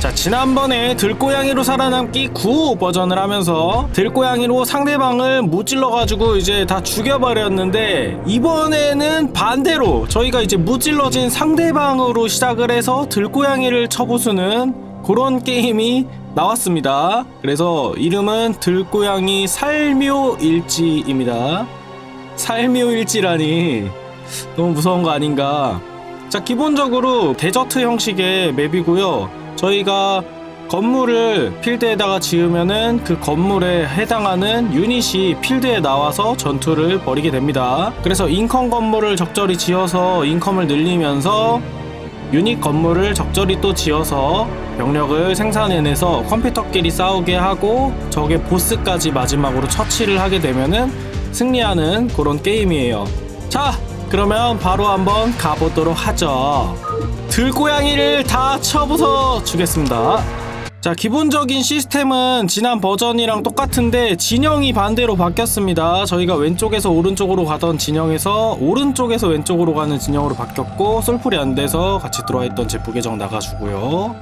자 지난번에 들고양이로 살아남기 9 버전을 하면서 들고양이로 상대방을 무찔러가지고 이제 다 죽여버렸는데 이번에는 반대로 저희가 이제 무찔러진 상대방으로 시작을 해서 들고양이를 쳐부수는 그런 게임이 나왔습니다. 그래서 이름은 들고양이 살묘일지입니다. 살묘일지라니. 너무 무서운 거 아닌가? 자 기본적으로 데저트 형식의 맵이고요 저희가 건물을 필드에다가 지으면은 그 건물에 해당하는 유닛이 필드에 나와서 전투를 벌이게 됩니다 그래서 인컴 건물을 적절히 지어서 인컴을 늘리면서 유닛 건물을 적절히 또 지어서 병력을 생산해내서 컴퓨터끼리 싸우게 하고 적의 보스까지 마지막으로 처치를 하게 되면은 승리하는 그런 게임이에요. 자, 그러면 바로 한번 가보도록 하죠. 들고양이를 다 쳐부숴 주겠습니다. 자, 기본적인 시스템은 지난 버전이랑 똑같은데 진영이 반대로 바뀌었습니다. 저희가 왼쪽에서 오른쪽으로 가던 진영에서 오른쪽에서 왼쪽으로 가는 진영으로 바뀌었고 솔풀이 안 돼서 같이 들어와 있던 제프 계정 나가주고요.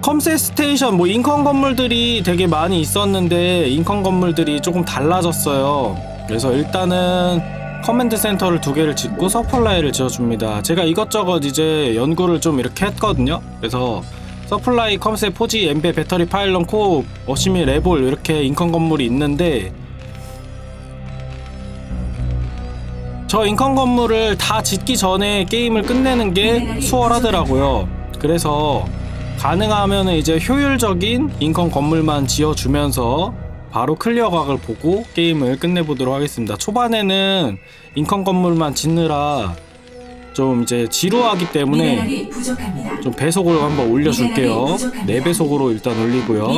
컴셋 스테이션 뭐 인컨 건물들이 되게 많이 있었는데 인컨 건물들이 조금 달라졌어요. 그래서 일단은 커맨드 센터를 두 개를 짓고 서플라이를 지어줍니다. 제가 이것저것 이제 연구를 좀 이렇게 했거든요. 그래서 서플라이, 컴셋, 포지, 엠베, 배터리, 파일런, 코옵, 어시미, 레볼 이렇게 인컨 건물이 있는데 저 인컨 건물을 다 짓기 전에 게임을 끝내는 게 수월하더라고요. 그래서 가능하면 이제 효율적인 인컨 건물만 지어주면서 바로 클리어 각을 보고 게임을 끝내보도록 하겠습니다. 초반에는 인컨 건물만 짓느라 좀 이제 지루하기 때문에. 좀 배속을 한번 올려줄게요. 4배속으로 일단 올리고요.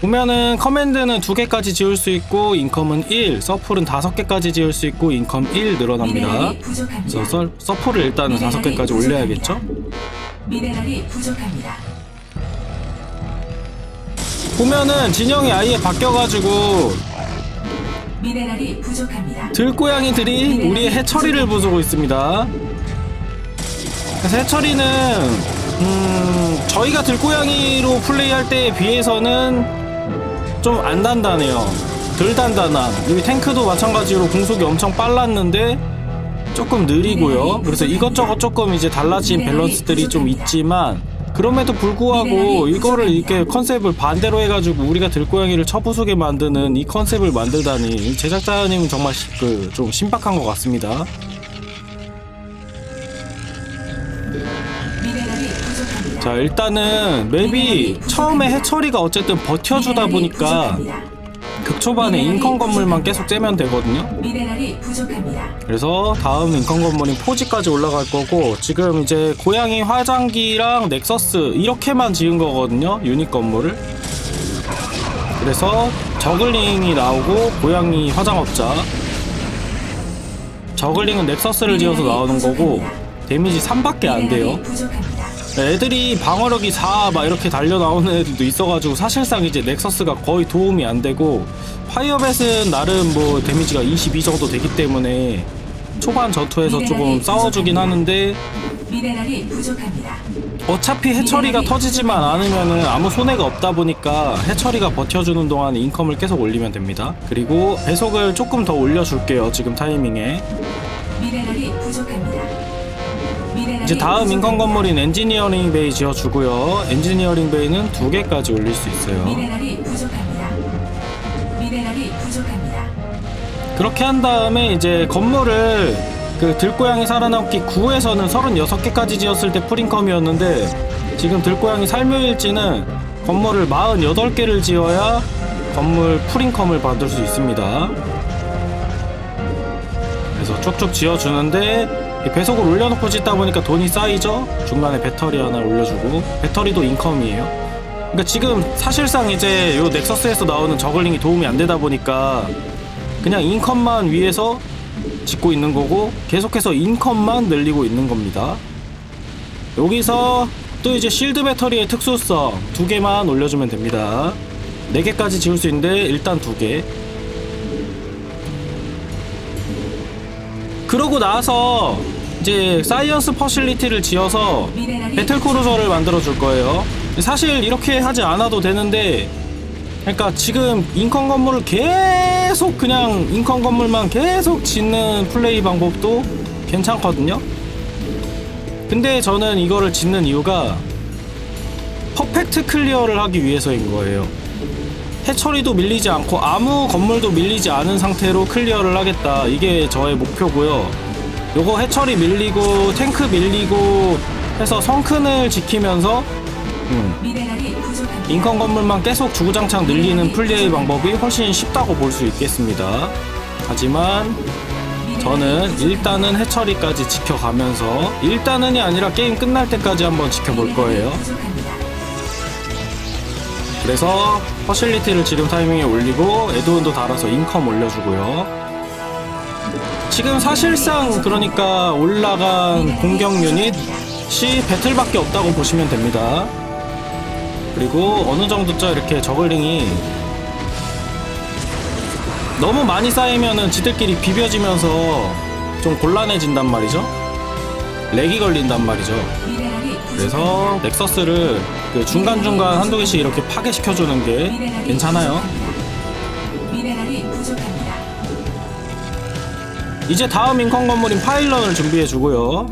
보면은 커맨드는 두 개까지 지을 수 있고 인컴은 1, 서플은 다섯 개까지 지을 수 있고 인컴 1 늘어납니다. 그래서 서, 서플을 일단은 다섯 개까지 올려야겠죠? 미네랄이 부족합니다. 보면은 진영이 아예 바뀌어가지고 미네랄이 부족합니다. 들고양이들이 우리의 해처리를 부수고 있습니다. 그래서 해처리는 음, 저희가 들고양이로 플레이할 때에 비해서는 좀 안 단단해요. 덜 단단함. 여기 탱크도 마찬가지로 공속이 엄청 빨랐는데 조금 느리고요. 그래서 이것저것 조금 이제 달라진 밸런스들이 좀 있지만 그럼에도 불구하고 이거를 이렇게 컨셉을 반대로 해가지고 우리가 들고양이를 쳐부수게 만드는 이 컨셉을 만들다니 제작자님은 정말 그 좀 신박한 것 같습니다. 자 일단은 맵이 처음에 해처리가 어쨌든 버텨주다 보니까 초반에 인컨 건물만 계속 째면 되거든요. 미네랄이 부족합니다. 그래서 다음 인컨 건물인 포지까지 올라갈 거고 지금 이제 고양이 화장기랑 넥서스 이렇게만 지은 거거든요 유닛 건물을 그래서 저글링이 나오고 고양이 화장업자 저글링은 넥서스를 지어서 나오는 거고 데미지 3밖에 안 돼요 부족합니다. 애들이 방어력이 4 막 이렇게 달려 나오는 애들도 있어가지고 사실상 이제 넥서스가 거의 도움이 안 되고 파이어벳은 나름 뭐 데미지가 22 정도 되기 때문에 초반 전투에서 조금 싸워주긴 하는데 미네랄이 부족합니다. 어차피 해처리가 터지지만 않으면은 아무 손해가 없다 보니까 해처리가 버텨주는 동안 인컴을 계속 올리면 됩니다. 그리고 배속을 조금 더 올려줄게요. 지금 타이밍에. 미네랄이 부족합니다. 이제 다음 인컨. 건물인 엔지니어링 베이 지어주고요. 엔지니어링 베이는 두 개까지 올릴 수 있어요. 미네랄이 부족합니다. 미네랄이 부족합니다. 그렇게 한 다음에 이제 건물을 그 들고양이 살아남기 9에서는 36개까지 지었을 때 프린컴이었는데 지금 들고양이 살묘일지는 건물을 48개를 지어야 건물 프린컴을 받을 수 있습니다. 그래서 쭉쭉 지어주는데 이 배속을 올려놓고 짓다 보니까 돈이 쌓이죠? 중간에 배터리 하나 올려주고 배터리도 인컴이에요. 그러니까 지금 사실상 이제 요 넥서스에서 나오는 저글링이 도움이 안 되다 보니까 그냥 인컴만 위에서 짓고 있는 거고 계속해서 인컴만 늘리고 있는 겁니다. 여기서 또 이제 실드 배터리의 특수성 두 개만 올려주면 됩니다. 네 개까지 지을 수 있는데 일단 두 개. 그러고 나서 이제 사이언스 퍼실리티를 지어서 배틀 크루저를 만들어 줄 거예요. 사실 이렇게 하지 않아도 되는데, 그러니까 지금 인컨 건물을 계속 그냥 인컨 건물만 계속 짓는 플레이 방법도 괜찮거든요. 근데 저는 이거를 짓는 이유가 퍼펙트 클리어를 하기 위해서인 거예요. 해처리도 밀리지 않고 아무 건물도 밀리지 않은 상태로 클리어를 하겠다. 이게 저의 목표고요. 요거 해처리 밀리고 탱크 밀리고 해서 성큰을 지키면서 음. 인컨 건물만 계속 주구장창 늘리는 플레이 방법이 훨씬 쉽다고 볼 수 있겠습니다. 하지만 저는 일단은 해처리까지 지켜가면서 일단은이 아니라 게임 끝날 때까지 한번 지켜볼 거예요. 그래서 퍼실리티를 지금 타이밍에 올리고 에드온도 달아서 인컴 올려주고요. 지금 사실상 그러니까 올라간 공격 유닛이 배틀밖에 없다고 보시면 됩니다. 그리고 어느 정도쯤 이렇게 저글링이 너무 많이 쌓이면은 지들끼리 비벼지면서 좀 곤란해진단 말이죠. 렉이 걸린단 말이죠. 그래서. 넥서스를 그 중간중간 한두 개씩 이렇게 파괴시켜주는 게 괜찮아요. 이제 다음 인컨 건물인 파일런을 준비해주고요.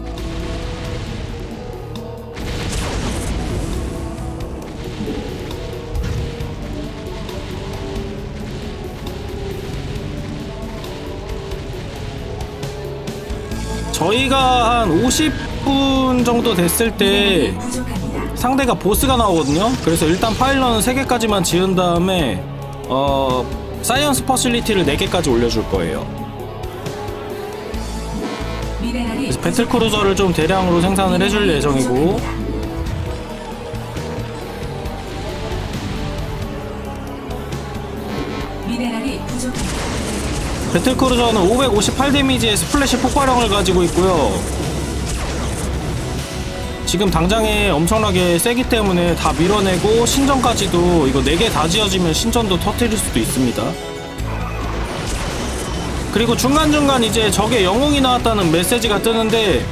저희가 한 50 분 정도 됐을 때. 상대가 보스가 나오거든요. 그래서 일단 파일런은 3개까지만 지은 다음에 어 사이언스 퍼실리티를 4개까지 올려줄 거예요. 그래서 배틀 크루저를 좀 대량으로 생산을 해줄 예정이고 미네랄이 부족합니다. 배틀 크루저는 558 데미지의 스플래시 폭발형을 가지고 있고요. 지금 당장에 엄청나게 세기 때문에 다 밀어내고 신전까지도 이거 4개 다 지어지면 신전도 터뜨릴 수도 있습니다. 그리고 중간중간 이제 적의 영웅이 나왔다는 메시지가 뜨는데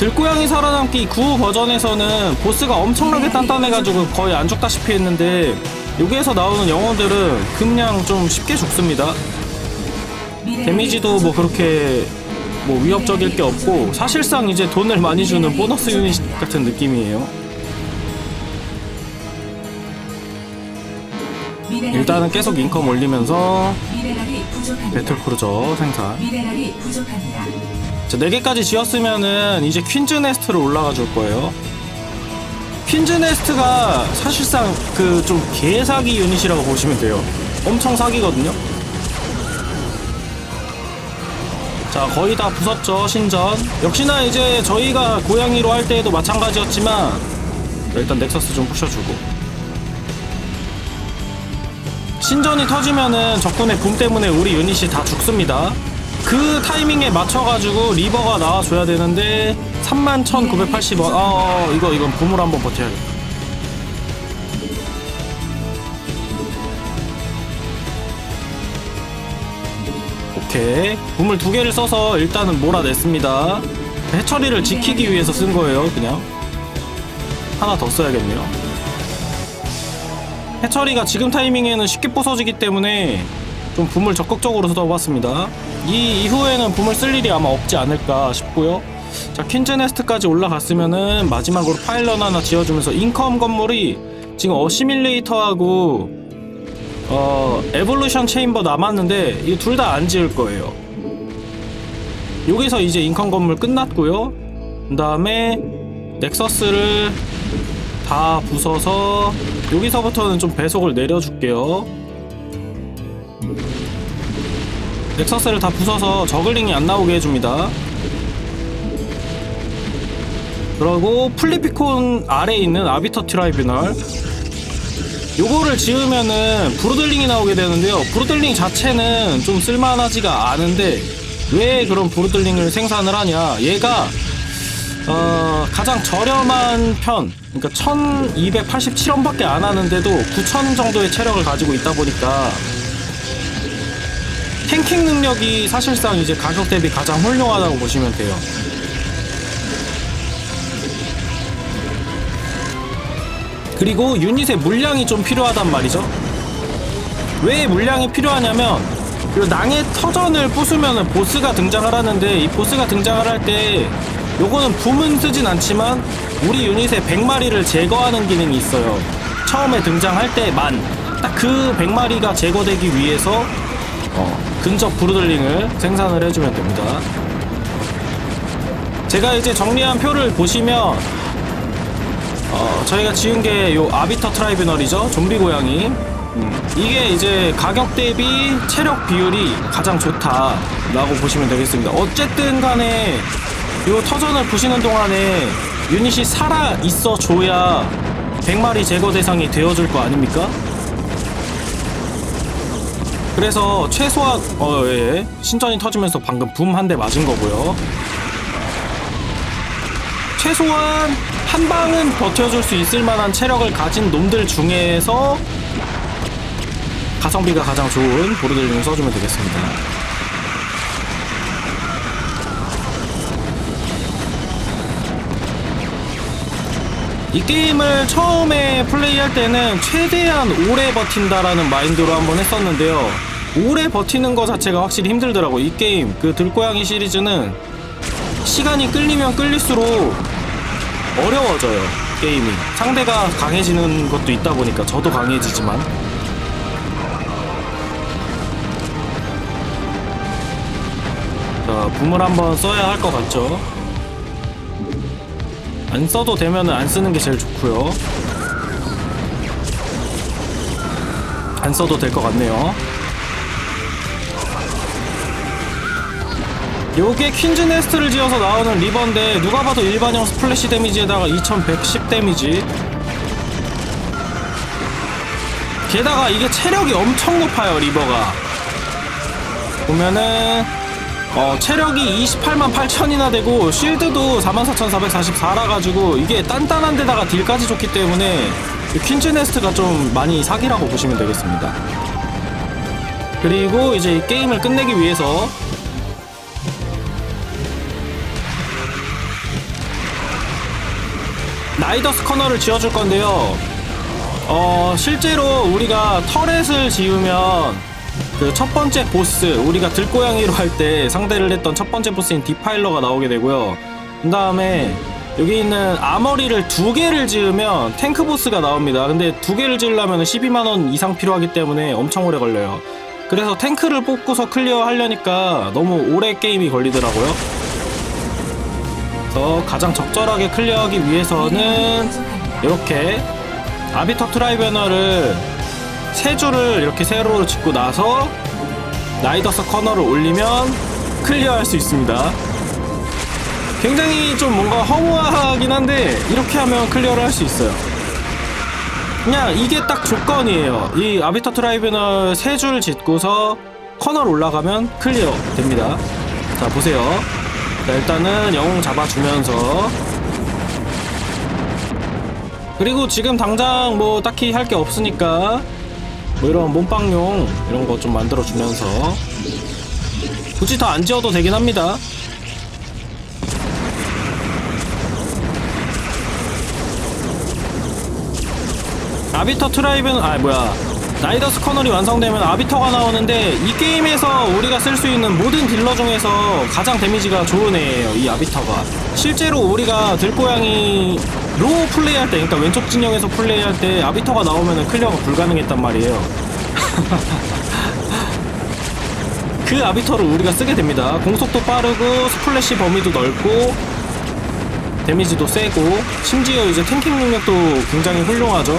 들고양이 살아남기 9 버전에서는 보스가 엄청나게 단단해가지고 거의 안 죽다시피 했는데 여기에서 나오는 영웅들은 그냥 좀 쉽게 죽습니다. 데미지도 뭐 그렇게 뭐 위협적일 게 없고 사실상 이제 돈을 많이 주는 보너스 유닛 같은 느낌이에요. 일단은 계속 인컴 올리면서 미네랄이 부족합니다. 배틀 크루저 생산. 자, 4개까지 지었으면은 이제 퀸즈 네스트를 올라가 줄 거예요. 퀸즈 네스트가 사실상 그 좀 개사기 유닛이라고 보시면 돼요. 엄청 사기거든요. 자, 거의 다 부쉈죠, 신전. 역시나 이제 저희가 고양이로 할 때에도 마찬가지였지만, 일단 넥서스 좀 부셔주고. 신전이 터지면은 적군의 붐 때문에 우리 유닛이 다 죽습니다. 그 타이밍에 맞춰가지고 리버가 나와줘야 되는데 31,980원. 아, 어, 이거 이건 붐으로 한번 버텨야겠다. 오케이. 붐을 두 개를 써서 일단은 몰아냈습니다. 해처리를 지키기 위해서 쓴 거예요, 그냥. 하나 더 써야겠네요. 해처리가 지금 타이밍에는 쉽게 부서지기 때문에 좀 붐을 적극적으로 써봤습니다. 이 이후에는 붐을 쓸 일이 아마 없지 않을까 싶고요. 자, 퀸즈 네스트까지 올라갔으면은 마지막으로 파일럿 하나 지어주면서 인컴 건물이 지금 어시밀레이터하고 어 에볼루션 체인버 남았는데 이 둘 다 안 지을 거예요. 여기서 이제 인컴 건물 끝났고요. 그 다음에 넥서스를 다 부숴서 여기서부터는 좀 배속을 내려줄게요. 넥서스를 다 부숴서 저글링이 안 나오게 해줍니다. 그리고 플리피콘 아래에 있는 아비터 트라이뷰널 요거를 지으면은 브루들링이 나오게 되는데요. 브루들링 자체는 좀 쓸만하지가 않은데 왜 그런 브루들링을 생산을 하냐? 얘가 어, 가장 저렴한 편, 그러니까 1287원밖에 안 하는데도 9000 정도의 체력을 가지고 있다 보니까 탱킹 능력이 사실상 이제 가격 대비 가장 훌륭하다고 보시면 돼요. 그리고 유닛의 물량이 좀 필요하단 말이죠. 왜 물량이 필요하냐면 그 낭의 터전을 부수면 보스가 등장을 하는데 이 보스가 등장을 할 때 요거는 붐은 쓰진 않지만 우리 유닛의 100마리를 제거하는 기능이 있어요. 처음에 등장할 때만 딱 그 100마리가 제거되기 위해서 어, 근접 브루들링을 생산을 해주면 됩니다. 제가 이제 정리한 표를 보시면 어, 저희가 지은 게 요 아비터 트라이브널이죠. 좀비 고양이. 음, 이게 이제 가격 대비 체력 비율이 가장 좋다라고 보시면 되겠습니다. 어쨌든 간에 요 터전을 부시는 동안에 유닛이 살아 있어 줘야 100마리 제거 대상이 되어줄 거 아닙니까? 그래서 최소한 어 예. 신전이 터지면서 방금 붐 한 대 맞은 거고요. 최소한 한 방은 버텨줄 수 있을 만한 체력을 가진 놈들 중에서 가성비가 가장 좋은 보르들링을 써주면 되겠습니다. 이 게임을 처음에 플레이할 때는 최대한 오래 버틴다라는 마인드로 한번 했었는데요. 오래 버티는 거 자체가 확실히 힘들더라고. 이 게임, 그 들고양이 시리즈는 시간이 끌리면 끌릴수록 어려워져요. 게임이. 상대가 강해지는 것도 있다 보니까 저도 강해지지만. 자, 붐을 한번 써야 할 것 같죠? 안 써도 되면은 안 쓰는 게 제일 좋고요. 안 써도 될 것 같네요. 요게 퀸즈 네스트를 지어서 나오는 리버인데 누가 봐도 일반형 스플래시 데미지에다가 2110 데미지 게다가 이게 체력이 엄청 높아요 리버가 보면은 어, 체력이 28만 8천이나 되고 쉴드도 44,444라 가지고 이게 단단한 데다가 딜까지 좋기 때문에 이 퀸즈 네스트가 좀 많이 사기라고 보시면 되겠습니다. 그리고 이제 이 게임을 끝내기 위해서 나이더스 커널을 지어줄 건데요. 어, 실제로 우리가 터렛을 지으면 그 첫 번째 보스, 우리가 들고양이로 할 때 상대를 했던 첫 번째 보스인 디파일러가 나오게 되고요. 그 다음에 여기 있는 아머리를 두 개를 지으면 탱크 보스가 나옵니다. 근데 두 개를 지으려면 12만원 이상 필요하기 때문에 엄청 오래 걸려요. 그래서 탱크를 뽑고서 클리어 하려니까 너무 오래 게임이 걸리더라고요. 그래서 가장 적절하게 클리어하기 위해서는 이렇게 아비터 트라이버너를 세 줄을 이렇게 세로로 짓고 나서 나이더스 커널을 올리면 클리어할 수 있습니다. 굉장히 좀 뭔가 허무하긴 한데 이렇게 하면 클리어를 할 수 있어요. 그냥 이게 딱 조건이에요. 이 아비터 트라이브널 세줄 짓고서 커널 올라가면 클리어 됩니다. 자 보세요. 자, 일단은 영웅 잡아주면서. 그리고 지금 당장 뭐 딱히 할 게 없으니까 뭐 이런 몸빵용 이런 거 좀 만들어 주면서. 굳이 더안 지어도 되긴 합니다. 아비터 트라이브는 아 뭐야 나이더스 커널이 완성되면 아비터가 나오는데 이 게임에서 우리가 쓸 수 있는 모든 딜러 중에서 가장 데미지가 좋은 애예요 이 아비터가. 실제로 우리가 들고양이로 플레이할 때 그러니까 왼쪽 진영에서 플레이할 때 아비터가 나오면 클리어가 불가능했단 말이에요. 그 아비터를 우리가 쓰게 됩니다. 공속도 빠르고 스플래시 범위도 넓고 데미지도 세고 심지어 이제 탱킹 능력도 굉장히 훌륭하죠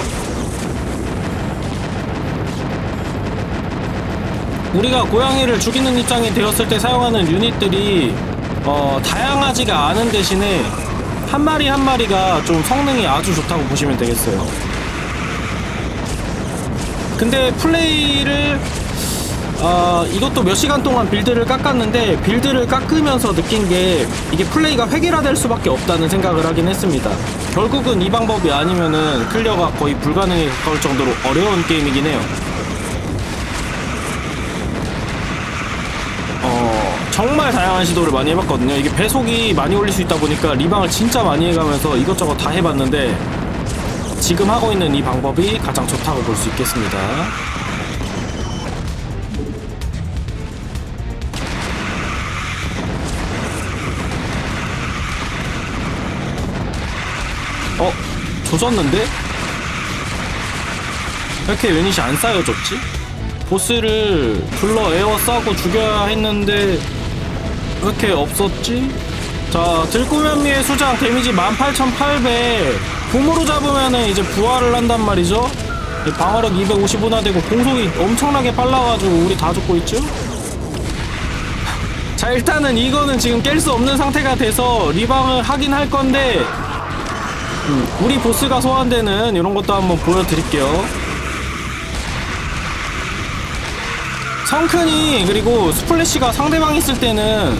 우리가 고양이를 죽이는 입장이 되었을 때 사용하는 유닛들이 어, 다양하지가 않은 대신에 한 마리 한 마리가 좀 성능이 아주 좋다고 보시면 되겠어요. 근데 플레이를 어, 이것도 몇 시간 동안 빌드를 깎았는데 빌드를 깎으면서 느낀 게 이게 플레이가 획일화될 수밖에 없다는 생각을 하긴 했습니다. 결국은 이 방법이 아니면은 클리어가 거의 불가능에 가까울 정도로 어려운 게임이긴 해요. 정말 다양한 시도를 많이 해봤거든요. 이게 배속이 많이 올릴 수 있다 보니까 리방을 진짜 많이 해가면서 이것저것 다 해봤는데 지금 하고 있는 이 방법이 가장 좋다고 볼 수 있겠습니다. 어? 조졌는데? 왜 이렇게 유닛이 안 쌓여졌지? 보스를 불러 에어 싸고 죽여야 했는데 왜 이렇게 없었지? 자, 들꾸면미의 수장 데미지 18,800 봄으로 잡으면은 이제 부활을 한단 말이죠 이 방어력 255나 되고 공속이 엄청나게 빨라가지고 우리 다 죽고 있죠? 자 일단은 이거는 지금 깰 수 없는 상태가 돼서 리방을 하긴 할 건데 음, 우리 보스가 소환되는 이런 것도 한번 보여드릴게요 성큰이 그리고 스플래시가 상대방 있을 때는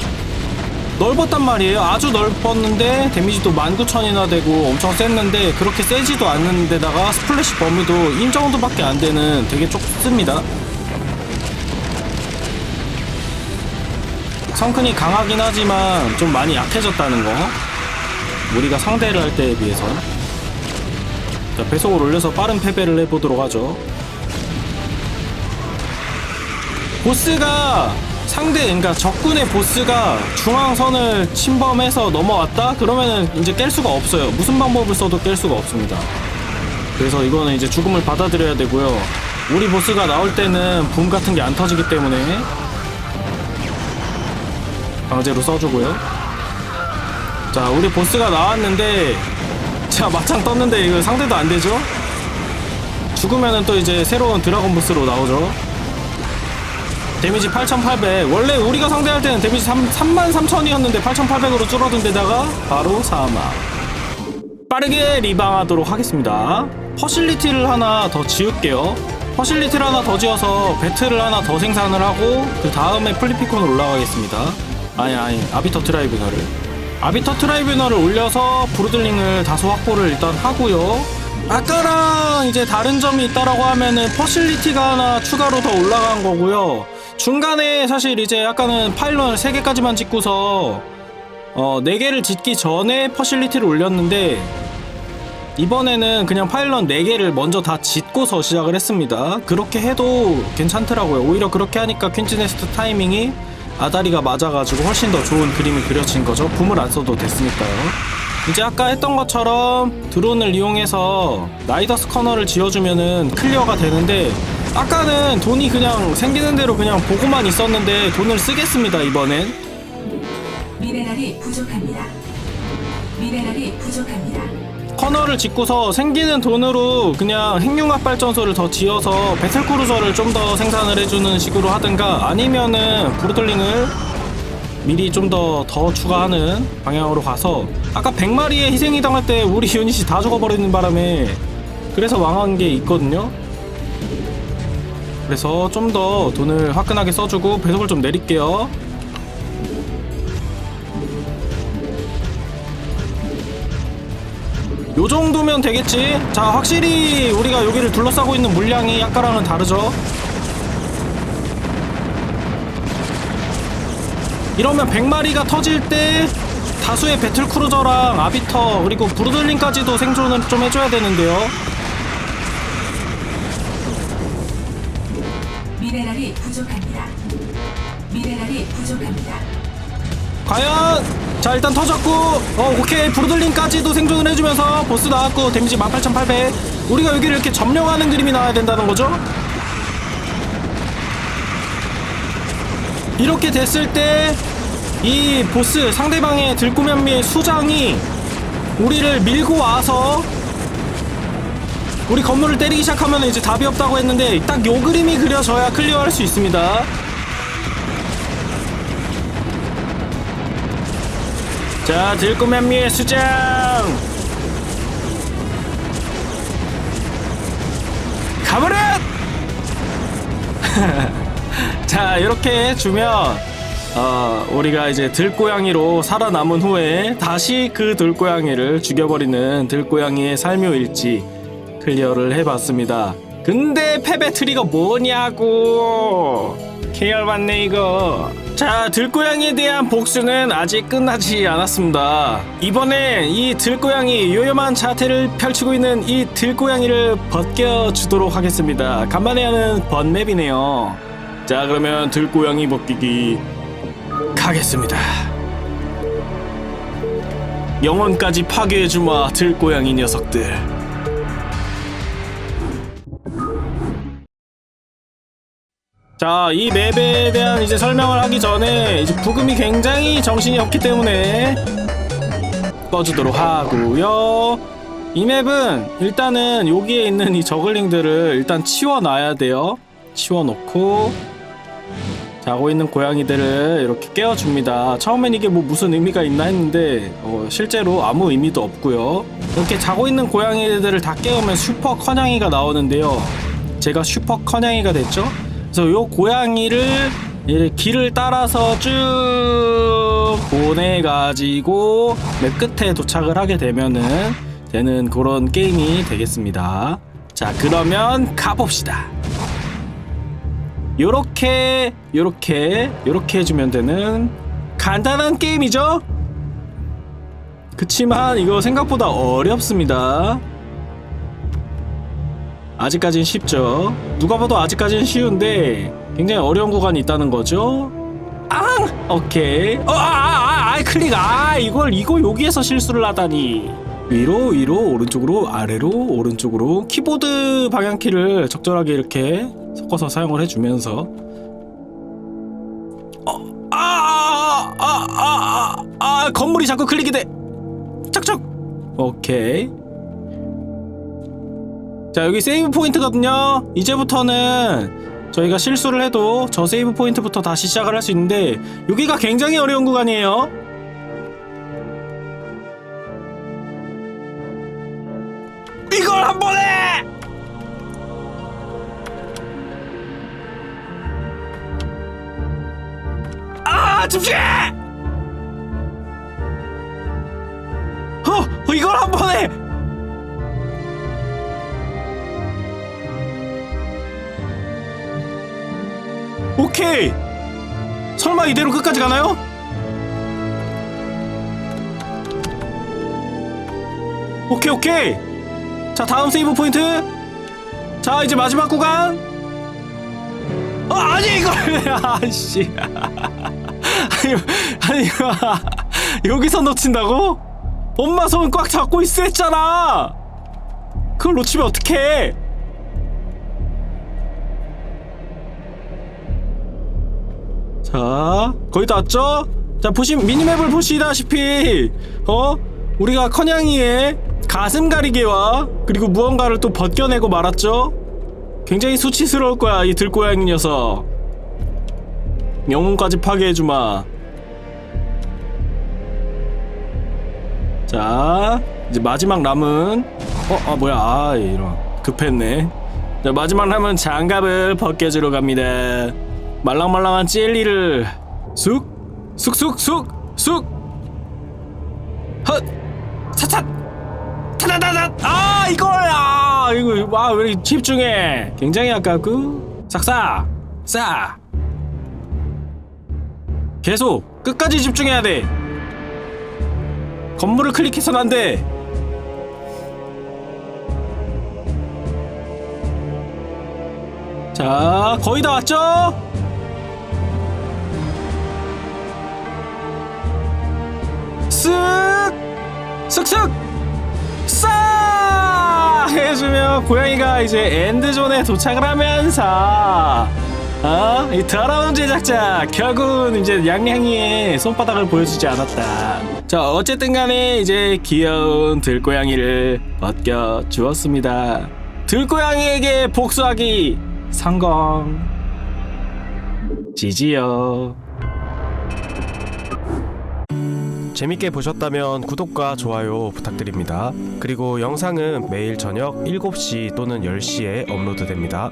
넓었단 말이에요. 아주 넓었는데 데미지도 19,000이나 되고 엄청 셌는데 그렇게 세지도 않는데다가 스플래시 범위도 인 정도밖에 안 되는 되게 좁습니다. 성큰이 강하긴 하지만 좀 많이 약해졌다는 거. 우리가 상대를 할 때에 비해서. 자, 배속을 올려서 빠른 패배를 해보도록 하죠. 보스가 상대 그러니까 적군의 보스가 중앙선을 침범해서 넘어왔다? 그러면은 이제 깰 수가 없어요. 무슨 방법을 써도 깰 수가 없습니다. 그래서 이거는 이제 죽음을 받아들여야 되고요. 우리 보스가 나올 때는 붐 같은 게 안 터지기 때문에 강제로 써주고요. 자 우리 보스가 나왔는데 자 마창 떴는데 이거 상대도 안 되죠? 죽으면은 또 이제 새로운 드라곤 보스로 나오죠 데미지 8800 원래 우리가 상대할 때는 데미지 3, 33,000이었는데 8800으로 줄어든 데다가 바로 사막 빠르게 리방하도록 하겠습니다. 퍼실리티를 하나 더 지을게요. 퍼실리티를 하나 더 지어서 배틀을 하나 더 생산을 하고 그 다음에 플리피콘으로 올라가겠습니다. 아니 아니 아비터 트라이브너를. 아비터 트라이브너를 올려서 브루들링을 다소 확보를 일단 하고요. 아까랑 이제 다른 점이 있다라고 하면은 퍼실리티가 하나 추가로 더 올라간 거고요 중간에 사실 이제 아까는 파일런을 3개까지만 짓고서 어 4개를 짓기 전에 퍼실리티를 올렸는데 이번에는 그냥 파일런 4개를 먼저 다 짓고서 시작을 했습니다. 그렇게 해도 괜찮더라고요. 오히려 그렇게 하니까 퀸즈네스트 타이밍이 아다리가 맞아가지고 훨씬 더 좋은 그림이 그려진 거죠. 붐을 안 써도 됐으니까요. 이제 아까 했던 것처럼 드론을 이용해서 나이더스 커널을 지어주면은 클리어가 되는데 아까는 돈이 그냥 생기는 대로 그냥 보고만 있었는데 돈을 쓰겠습니다 이번엔 미네랄이 부족합니다. 미네랄이 부족합니다. 커널을 짓고서 생기는 돈으로 그냥 핵융합 발전소를 더 지어서 배틀크루저를 좀 더 생산을 해주는 식으로 하든가 아니면은 브루들링을 미리 좀 더 더 추가하는 방향으로 가서 아까 100마리의 희생이 당할 때 우리 유닛이 다 죽어버리는 바람에 그래서 망한 게 있거든요 그래서 좀 더 돈을 화끈하게 써주고 배속을 좀 내릴게요 요 정도면 되겠지? 자, 확실히 우리가 여기를 둘러싸고 있는 물량이 아까랑은 다르죠? 이러면 100마리가 터질 때 다수의 배틀크루저랑 아비터 그리고 브루들링까지도 생존을 좀 해줘야 되는데요. 부족합니다. 미네랄이 부족합니다. 과연 자 일단 터졌고 어 오케이 브루들링까지도 생존을 해주면서 보스 나왔고 데미지 18,800 우리가 여기를 이렇게 점령하는 그림이 나와야 된다는 거죠 이렇게 됐을 때 이 보스 상대방의 들꾸면미의 수장이 우리를 밀고 와서 우리 건물을 때리기 시작하면 이제 답이 없다고 했는데 딱 요 그림이 그려져야 클리어할 수 있습니다 자, 들꾸맨미의 수장! 가버려! 자, 이렇게 주면, 어, 우리가 이제 들고양이로 살아남은 후에 다시 그 들고양이를 죽여버리는 들고양이의 삶요일지 클리어를 해봤습니다. 근데 패배 트리거 뭐냐고! 계열받네, 이거. 자, 들고양이에 대한 복수는 아직 끝나지 않았습니다. 이번엔 이 들고양이 요염한 자태를 펼치고 있는 이 들고양이를 벗겨주도록 하겠습니다. 간만에 하는 번맵이네요. 자, 그러면 들고양이 벗기기 가겠습니다. 영혼까지 파괴해주마, 들고양이 녀석들. 자, 이 맵에 대한 이제 설명을 하기 전에 이제 부금이 굉장히 정신이 없기 때문에 꺼주도록 하고요. 이 맵은 일단은 여기에 있는 이 저글링들을 일단 치워놔야 돼요. 치워놓고 자고 있는 고양이들을 이렇게 깨워줍니다. 처음엔 이게 뭐 무슨 의미가 있나 했는데 어, 실제로 아무 의미도 없고요. 이렇게 자고 있는 고양이들을 다 깨우면 슈퍼 커냥이가 나오는데요. 제가 슈퍼 커냥이가 됐죠. 그래서 요 고양이를 이 길을 따라서 쭉 보내가지고 맵 끝에 도착을 하게 되면은 되는 그런 게임이 되겠습니다. 자, 그러면 가봅시다. 요렇게 요렇게 요렇게 해주면 되는 간단한 게임이죠? 그치만 이거 생각보다 어렵습니다 아직까진 쉽죠 누가 봐도 아직까진 쉬운데 굉장히 어려운 구간이 있다는 거죠 앙! 오케이 어, 아, 아, 아, 아, 클릭 아 이걸 이거 여기에서 실수를 하다니 위로 위로 오른쪽으로 아래로 오른쪽으로 키보드 방향키를 적절하게 이렇게 섞어서 사용을 해주면서 어, 아, 아, 아, 아, 아, 아, 건물이 자꾸 클릭이 돼. 척척. 오케이. 자, 여기 세이브 포인트거든요. 이제부터는 저희가 실수를 해도 저 세이브 포인트부터 다시 시작을 할 수 있는데 여기가 굉장히 어려운 구간이에요. 이걸 한 번에! 아, 집중해! 어, 어, 이걸 한 번에! 오케이! 설마 이대로 끝까지 가나요? 오케이, 오케이! 자, 다음 세이브 포인트! 자, 이제 마지막 구간! 어, 아니, 이걸! 아씨. 아니, 아니, 여기서 놓친다고? 엄마 손 꽉 잡고 있어 했잖아! 그걸 놓치면 어떡해! 자, 거의 다 왔죠? 자, 보시, 미니맵을 보시다시피, 어? 우리가 커냥이의 가슴 가리개와 그리고 무언가를 또 벗겨내고 말았죠? 굉장히 수치스러울 거야, 이 들고양이 녀석. 영혼까지 파괴해주마. 자, 이제 마지막 남은 어, 아 뭐야, 아 이런 급했네. 자, 마지막 남은 장갑을 벗겨주러 갑니다. 말랑말랑한 젤리를 쑥, 쑥쑥쑥, 쑥, 헛, 차차, 타다다다. 아 이거야. 이거 와왜 이렇게 집중해? 굉장히 아깝고 싹싹, 싹. 계속 끝까지 집중해야 돼. 건물을 클릭해서는 안 돼. 자, 거의 다 왔죠? 쓱! 쓱쓱! 싹! 해주면 고양이가 이제 엔드존에 도착을 하면서 어? 이 더러운 제작자 결국은 이제 양양이의 손바닥을 보여주지 않았다 자 어쨌든 간에 이제 귀여운 들고양이를 벗겨 주었습니다 들고양이에게 복수하기 성공 지지요 재밌게 보셨다면 구독과 좋아요 부탁드립니다. 그리고 영상은 매일 저녁 7시 또는 10시에 업로드됩니다.